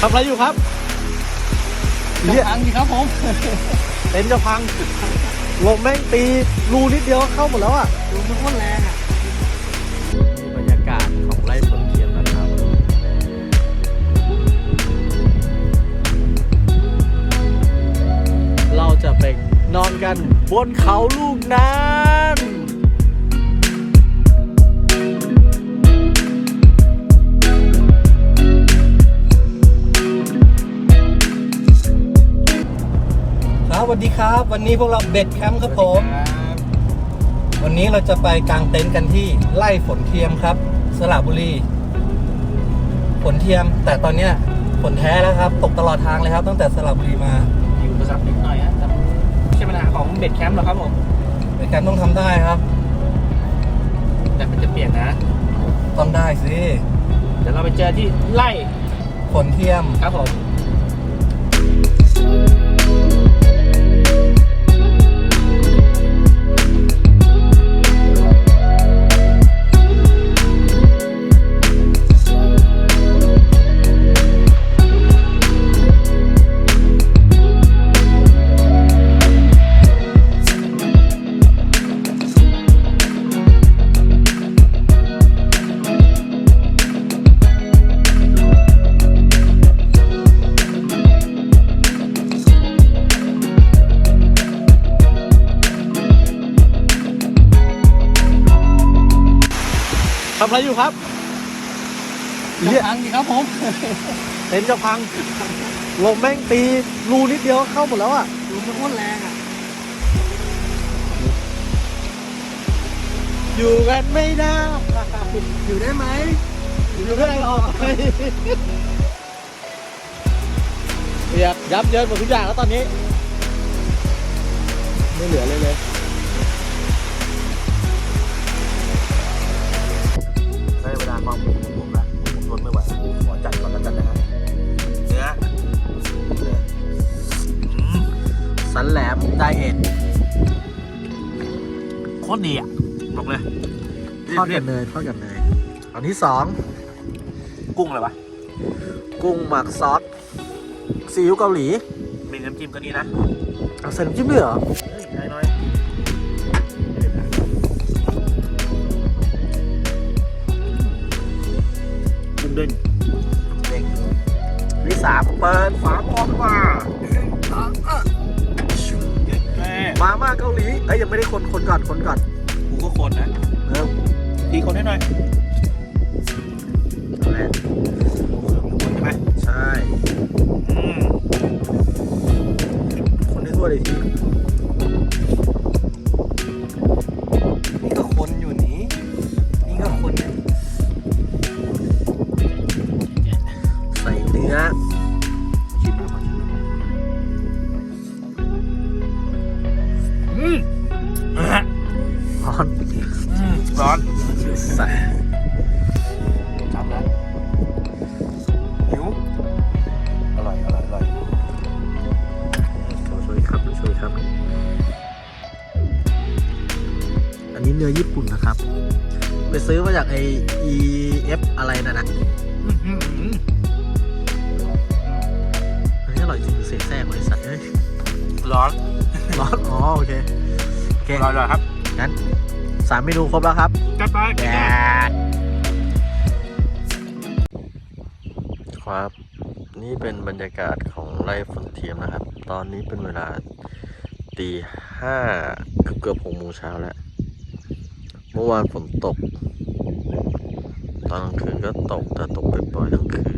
ทำอะไรอยู่ครับจะเหี้ยพังสิครับผมเต็นท์จะพังลมแม่งตีรูนิดเดียวก็เข้าหมดแล้วอะดูมันโคตรแรงอะบรรยากาศของไร่ผลเทียมนะครับเราจะไปนอนกันบนเขาลูกนั้น สวัสดีครับ วันนี้พวกเราเบ็ดแคมป์ครับผม วันนี้เราจะไปกางเต็นท์กันที่ไร่ฝนเทียมครับ สระบุรี ฝนเทียม แต่ตอนเนี้ยฝนแท้แล้วครับ ตกตลอดทางเลยครับ ตั้งแต่สระบุรีมาอยู่ประสับนิดหน่อยฮะแต่ไม่ใช่ปัญหาของเบ็ดแคมป์หรอกครับผม เบ็ดแคมป์ต้องทำได้ครับ แต่มันจะเปลี่ยนนะ ต้องได้สิ เดี๋ยวเราไปเจอที่ไล่ฝนเทียม ครับผม ทำอะไรอยู่ครับจะเหี้ยพังสิครับผมเต็นท์จะพังลมแม่งตีรูนิดเดียวก็เข้าหมดแล้วอะดูมันโคตรแรงอะ อยู่กันไม่ได้อยู่ได้ไหมอยู่ได้หรอกเปียกยับเยินหมดทุกอย่างแล้วตอนนี้ ไม่เหลือเลยเลย สันแหลมไดเอทโคตรดีอะบอกเลยทอดกับเนยทอดกับเนยอันที่สองกุ้งเลยวะกุ้งหมักซอสซีอิ๊วเกาหลี มีน้ำจิ้มก็ดีนะ เอาใส่น้ำจิ้มด้วยเหรอใช่น้อยกุ้งเด้งเด็กที่สามเปิดฝาหม้อขึ้นมา มาม่าเกาหลีเอ้ยยังไม่ได้คนคนก่อนคนก่อนกูก็คนนะเออทีคนให้หน่อยเอาแหละคนใช่ไหมใช่อืมคนที่ทั่วเลยทีนี่ก็คนอยู่ ใส่จับแล้วหิวอร่อย อร่อย อร่อยช่วยครับช่วยครับ อันนี้เนื้อญี่ปุ่นนะครับ ไปซื้อมาจากไอ EF อะไรนั่นน่ะอื้อหืออันนี้อร่อยจริงเสียแทรกบริษัทเอ้ยร้อน ร้อน อ๋อ โอเค โอเคอร่อยอร่อยครับ งั้น สามเมนูครบแล้วครับจัดไปแดดครับ นี่เป็นบรรยากาศของไร่ฝนเทียมนะครับ ตอนนี้เป็นเวลาตีห้าเกือบเกือบหกโมงเช้าแล้ว เมื่อวานฝนตก ตอนกลางคืนก็ตกแต่ตกปล่อยๆทั้งคืน